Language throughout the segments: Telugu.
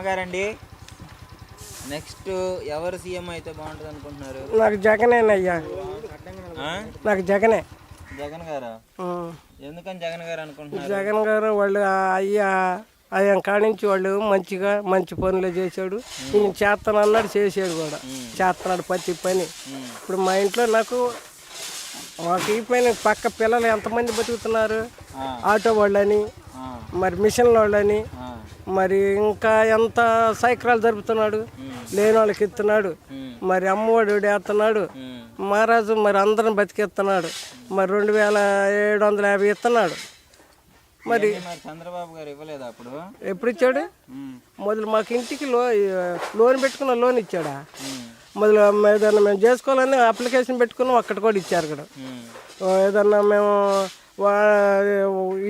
అమ్మగారండి నెక్స్ట్ ఎవరు సీఎం అయితే బాగుంటుంది అనుకుంటున్నారు నాకు జగనేనయ్యా? నాకు జగనే జగన్ గారా. ఎందుకని జగన్ గారు అనుకుంటున్నారు జగన్ గారు వాళ్ళు అయ్యా ఆయన కాడించి వాళ్ళు మంచిగా మంచి పనులు చేశాడు ఈయన చేస్తాను అన్నాడు చేసాడు కూడా చేస్తున్నాడు ప్రతి పని. ఇప్పుడు మా ఇంట్లో నాకు మాకు ఈ పైన పక్క పిల్లలు ఎంతమంది బతుకుతున్నారు. ఆటో వాళ్ళని. మరి మిషన్ల వాళ్ళని. మరి ఇంకా ఎంత సైకిల్ జరుపుతున్నాడు లేని వాళ్ళకి ఇస్తున్నాడు. మరి అమ్మఒడి వేస్తున్నాడు. మహారాజు మరి అందరం బతికిస్తున్నాడు మరి రెండు వేల ఏడు వందల యాభై ఇస్తున్నాడు మరి చంద్రబాబు గారు ఇవ్వలేదు అప్పుడు ఎప్పుడు ఇచ్చాడు. మొదలు మాకు ఇంటికి లో లోన్ పెట్టుకున్న లోన్ ఇచ్చాడా. మొదలు ఏదన్నా మేము చేసుకోవాలని అప్లికేషన్ పెట్టుకున్నాం అక్కడ కూడా ఇచ్చారు ఇక్కడ ఏదన్నా మేము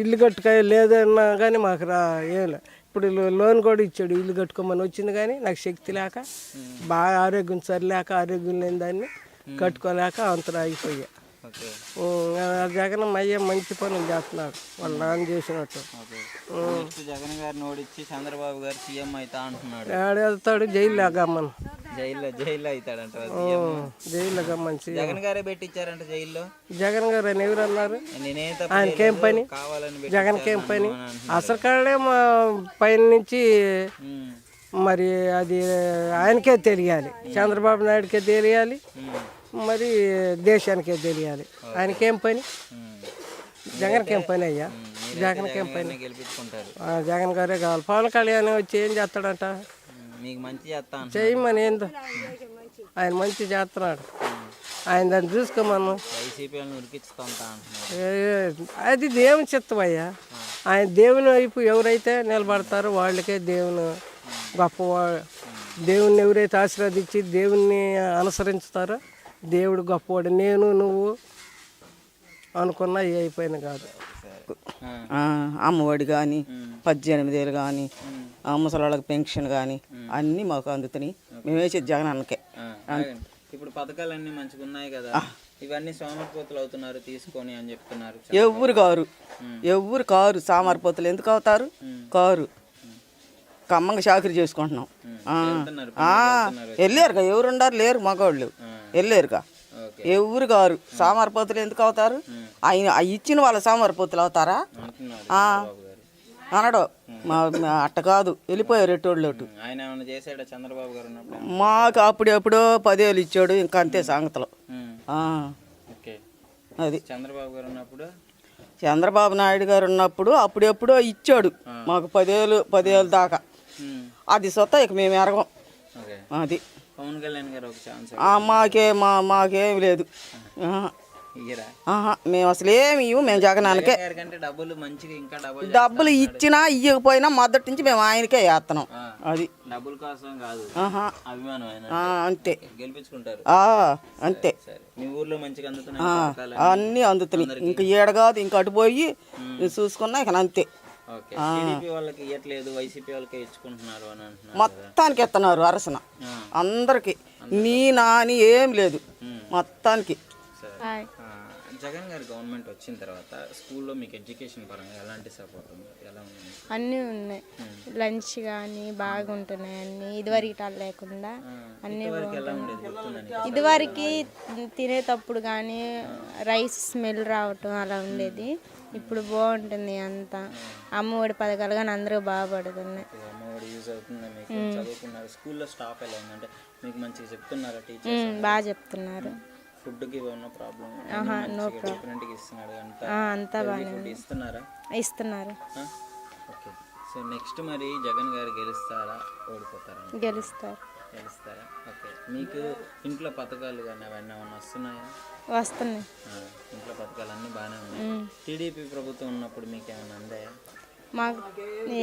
ఇల్లు కట్టుక లేదన్నా కానీ మాకు రా ఏం ఇప్పుడు లోన్ కూడా ఇచ్చాడు. ఇల్లు కట్టుకోమని వచ్చింది కానీ నాకు శక్తి లేక బాగా ఆరోగ్యం సరిలేక ఆరోగ్యం లేని దాన్ని కట్టుకోలేక అంతలో అయిపోయా జగన్ అయ్యే మంచి పనులు చేస్తున్నాడు వాళ్ళ నాన్న చేసినట్టు. జగన్ గారిని ఓడించి చంద్రబాబు గారు సీఎం అవుతా అంటున్నాడు. ఏడేస్తాడు జైల్లో గమ్మను జైల్లో జైల్లో అవుతాడంట జైల్లో గమ్మని జగన్ గారే పెట్టించారంట జైల్లో? జగన్ గారు ఆయన ఎవరు అన్నారు? ఆయనకేం పని? జగన్కేం పని. అసలు కాడే మా పైన నుంచి. మరి అది ఆయనకే తెలియాలి. చంద్రబాబు నాయుడుకే తెలియాలి. మరి దేశానికే తెలియాలి. ఆయనకేం పని. జగన్కేం పని అయ్యా? జగన్కేం ఆ, జగన్ గారే కావాలి. పవన్ కళ్యాణ్ వచ్చి ఏం చేస్తాడంట. మీకు మంచి చేస్తా అంటున్నారు. చేయమని ఏందో? ఆయన మంచి చేస్తున్నాడు. ఆయన దాన్ని చూసుకోమను. వైసీపీ వాళ్ళని ఉరికించుకుంటా అంటున్నారు ఏ- అది దేవుని చిత్తమయ్యా ఆయన దేవుని వైపు ఎవరైతే నిలబడతారో వాళ్ళకే దేవుని గొప్పవాడు. దేవుణ్ణి ఎవరైతే ఆశీర్వదించి దేవుణ్ణి అనుసరించుతారో దేవుడు గొప్పవాడు. నేను నువ్వు అనుకున్నా ఏ అయిపోయిన కాదు. ఆ. ఆ, అమ్మఒడి కానీ పద్దెనిమిది వేలు కానీ ముసలాళ్ళకి పెన్షన్ కానీ అన్నీ మాకు అందుతున్నాయి. మేము వేసేది జగన్ అన్నకే ఆ, ఆగండి. ఇప్పుడు పథకాలన్నీ మంచిగా ఉన్నాయి కదా ఇవన్నీ సోమరిపోతులు అవుతున్నారు తీసుకొని అని చెప్తున్నారు. ఎవ్వరు కారు. ఎవ్వరు కారు. సామర్పోతులు ఎందుకు అవుతారు? కారు. కమ్మంగా చాకరీ చేసుకుంటున్నాం. ఆ. ఆ, వెళ్ళారుగా. ఎవరు ఉండారు లేరు మగవాళ్ళు. వెళ్ళారుగా. ఎవరు కారు సామర్పోతులు ఎందుకు అవుతారు? ఆయన ఇచ్చిన వాళ్ళ సామర్పోతులు అవుతారా? గారు. అనడు. అట్ట కాదు. వెళ్ళిపోయారు చేశాడా చంద్రబాబు గారు మాకు అప్పుడు ఎప్పుడో పదేళ్ళు ఇచ్చాడు. ఇంకా అంతే సంగతులు. అది. చంద్రబాబు గారు ఉన్నప్పుడు? చంద్రబాబు నాయుడు గారు ఉన్నప్పుడు అప్పుడెప్పుడో ఇచ్చాడు. మాకు పదేళ్ళు పదేళ్ళు దాకా. అది సొత్త ఇక మేము ఎరగం. అది. పవన్ కళ్యాణ్ గారు ఒక ఛాన్స్ మాకే మా మాకేం లేదు. మేము అసలు ఏమి ఇవ్వు మేము జగనానికే డబ్బులు మంచిగా ఇంకా డబ్బులు డబ్బులు ఇచ్చినా ఇవ్వకపోయినా మొదటి నుంచి మేము ఆయనకే వేస్తున్నాం. అది. డబ్బుల కోసం కాదు. అభిమానం అంతే. గెలిపించుకుంటారు. అంతే. మీ ఊర్లో మంచిగా అందుతున్నాయి అన్నీ? అందుతున్నాయి. ఇంక ఈడ కాదు ఇంక అటు పోయి చూసుకున్నా ఇక అంతే. వాళ్ళకి ఇవ్వట్లేదు వైసీపీ వాళ్ళకి ఇచ్చుకుంటున్నారు అని. మొత్తానికి ఎత్తన్నారు అరసన. అందరికి. నీ నా అని ఏం లేదు. మొత్తానికి. జగన్ గారి గవర్నమెంట్ వచ్చిన తర్వాత స్కూల్లో మీకు ఎడ్యుకేషన్ పరంగా ఎలాంటి సపోర్ట్ ఉంది? ఎలా ఉంది? అన్నీ ఉన్నాయి. లంచ్ కానీ బాగుంటున్నాయి అన్నీ. ఇదివరకు లేకుండా అన్నీ ఇదివరకు తినేటప్పుడు కానీ రైస్ స్మెల్ రావటం అలా ఉండేది. ఇప్పుడు బాగుంటుంది అంతా. అమ్మఒడి పథకాలు కానీ అందరూ బాగుపడుతున్నాయి అమ్మఒడి యూజ్ అవుతుంది మీకు చదువుకున్నారు. స్కూల్లో స్టాఫ్ ఎలా ఉంది అంటే మీకు మంచిగా చెప్తున్నారా టీచర్ ఉమ్, బాగా చెప్తున్నారు. ఫుడ్కి ఉన్న ప్రాబ్లం డిఫరెంట్గా ఇస్తున్నాడు అంతా? అంతా బాగానే ఇస్తున్నారా? ఇస్తున్నారు? ఓకే సో నెక్స్ట్ మరి జగన్ గారు గెలుస్తారా? ఓడిపోతారా? గెలుస్తారు. గెలుస్తారా? ఓకే మీకు ఇంట్లో పథకాలు కానీ అవన్నీ ఏమన్నా వస్తున్నాయా? వస్తున్నాయి. ఇంట్లో పథకాలు అన్నీ బాగానే ఉన్నాయి. టీడీపీ ప్రభుత్వం ఉన్నప్పుడు మీకు ఏమైనా అందాయా? మాకు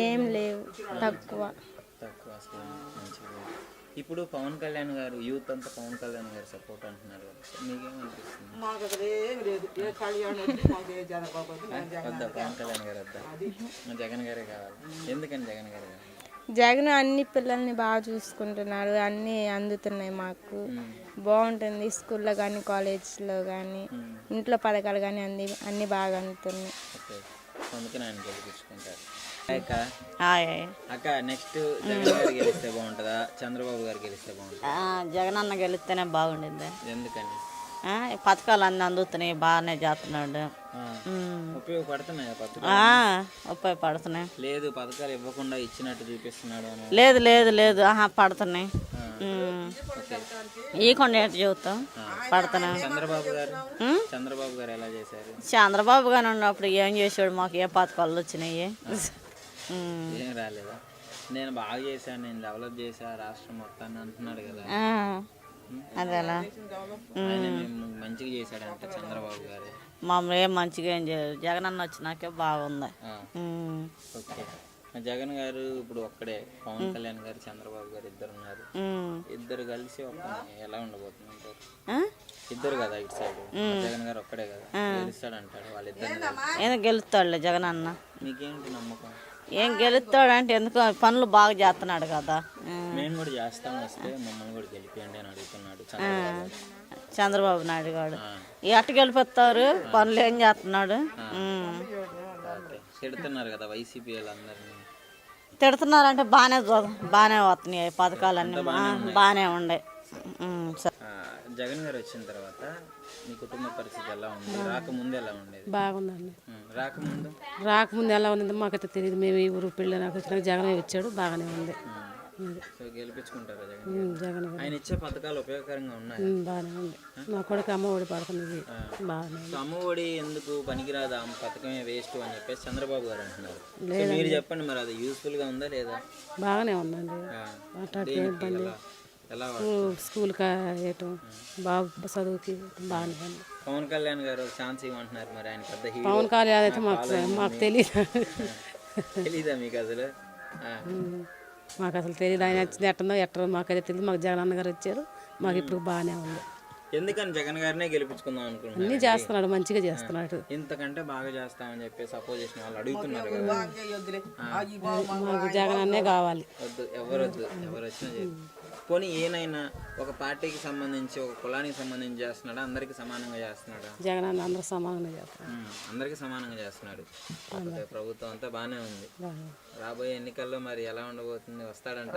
ఏం లేవు తక్కువ. తక్కువ. ఇప్పుడు పవన్ కళ్యాణ్ గారు యూత్ అంతా పవన్ కళ్యాణ్ గారు సపోర్ట్ అంటున్నారు కదా. సో మీకేమనిపిస్తుంది? మాకు అసలు ఏమి లేదు ఏ కళ్యాణం వద్దా పవన్ కళ్యాణ్ గారు వద్దా? జగన్ గారే కావాలి. ఎందుకని జగన్ గారే జగన్ అన్ని పిల్లల్ని బాగా చూసుకుంటున్నాడు అన్నీ అందుతున్నాయి మాకు. బాగుంటుంది స్కూల్లో కానీ కాలేజ్లో కానీ ఇంట్లో పథకాలు కానీ అన్ని అన్నీ బాగా అందుతున్నాయి. అందుకని ఆయన గెలిపించుకుంటారు. అక్క హాయ్. అక్క నెక్స్ట్ జగన్ గారు గెలిస్తే బాగుంటుందా? చంద్రబాబు గారు గెలిస్తే బాగుంటుందా? ఆ, జగనన్న గెలిస్తేనే బాగుండింది ఎందుకని? పథకాలు అన్నీ అందుతున్నాయి బాగానే చేస్తున్నాడు. ఉపయోగపడుతున్నాయా లేదు పథకాలు ఇవ్వకుండా ఇచ్చినట్టు చూపిస్తున్నాడు లేదు లేదు లేదు. ఆహా పడుతున్నాయి. ఈ కొండ ఏంటి చెబుతాం పడుతున్నాయి చంద్రబాబు గారు? చంద్రబాబు గారు ఎలా చేశారు? చంద్రబాబు గారు ఉన్నప్పుడు ఏం చేసాడు మాకు ఏ పథకాలు వచ్చినాయి? రాలేదా? నేను బాగా చేశాను నేను డెవలప్ చేశా రాష్ట్రం మొత్తాన్ని అంటున్నాడు కదా. అదేలా మంచిగా చేశాడంట చంద్రబాబు గారు. మమ్మల్ని ఏం మంచిగా ఏం చేయలేదు జగనన్న వచ్చినాకే బాగుంది. ఓకే. జగన్ గారు ఇప్పుడు ఒక్కడే. పవన్ కళ్యాణ్ గారు చంద్రబాబు గారు ఇద్దరు ఉన్నారు. ఇద్దరు కలిసి ఒక్క ఎలా ఉండబోతుంది? ఇద్దరు కదా ఇటు సైడ్. జగన్ గారు ఒక్కడే కదా. గెలుస్తాడంటాడు వాళ్ళిద్దరిని. ఏదో గెలుస్తాడులే జగనన్న. మీకేంటి నమ్మకం? ఏం గెలుస్తాడంటే ఎందుకు పనులు బాగా చేస్తున్నాడు కదా. ఉమ్. మేము కూడా చేస్తాం వస్తే మమ్మల్ని కూడా గెలిపియండి అని అడుగుతున్నాడు చంద్రబాబు. నాయుడు గారు ఎట్ట గెలిపిస్తారు పనులు ఏం చేస్తున్నాడు. తిడుతున్నారు కదా వైసీపీ వాళ్ళందరినీ. తిడుతున్నారంటే బాగానే బాగానే వస్తున్నాయి పథకాలన్నీ. ఆ, బాగానే ఉండే ఉమ్, సరే. ఆ, జగన్ గారు వచ్చిన తర్వాత మీ కుటుంబ పరిస్థితి ఎలా ఉంది? రాకముందు ఎలా ఉండేది? బాగుందండి. రాకముందు? రాకముందు ఎలా ఉన్నది మాకైతే తెలియదు మేము ఈ ఊరు పెళ్ళి నాకు వచ్చినాక జగనే వచ్చాడు బాగానే ఉంది. ఉం. సో గెలిపించుకుంటారా జగన్. ఆయన ఇచ్చే పథకాలు ఉపయోగకరంగా ఉన్నాయి? బాగానే ఉంది. నా కొడుకు అమ్మ ఒడి పడుతున్నది బాగానే ఉంది. సో అమ్మఒడి ఎందుకు పనికిరాదు? ఆ పథకమే వేస్ట్ అని చెప్పేసి చంద్రబాబు గారు అంటున్నారు. మీరు చెప్పండి మరి అది యూస్ఫుల్గా ఉందా లేదా? బాగానే ఉందండి. అట్లా స్కూల్ వేయటం బాబు చదువుకి బాగానే ఉంది పవన్ కళ్యాణ్ గారు ఛాన్స్ ఇవ్వమంటున్నారు మరి ఆయన పెద్ద హీరో. పవన్ కళ్యాణ్ అయితే మాకు మాకు తెలియదు తెలీదా. మీకు అసలు? ఆ, మాకు అసలు తెలియదు ఆయన వచ్చింది ఎట్టనో ఎట్టరో మాకైతే తెలియదు మాకు జగనన్న గారు వచ్చారు. మాకు ఇప్పుడు బాగానే ఉంది. ఎందుకని జగన్ గారినే గెలిపించుకుందాం అనుకుంటున్నారు అన్నీ చేస్తున్నాడు మంచిగా చేస్తున్నాడు. ఇంతకంటే బాగా చేస్తామని చెప్పేసి అపోజిషన్ వాళ్ళు అడుగుతున్నారు కదా. మాకు జగనన్నే కావాలి. వద్దు ఎవరు వద్దు ఎవరు వచ్చినా పోనీ ఏనైనా ఒక పార్టీకి సంబంధించి ఒక కులానికి సంబంధించి చేస్తున్నాడా? అందరికి సమానంగా చేస్తున్నాడా? జగనన్న అందరూ సమానంగా చేస్తున్నాడు అందరికీ సమానంగా చేస్తున్నాడు. ప్రభుత్వం అంతా బాగానే ఉంది. బాగానే ఉంది. రాబోయే ఎన్నికల్లో మరి ఎలా ఉండబోతుంది? వస్తాడంట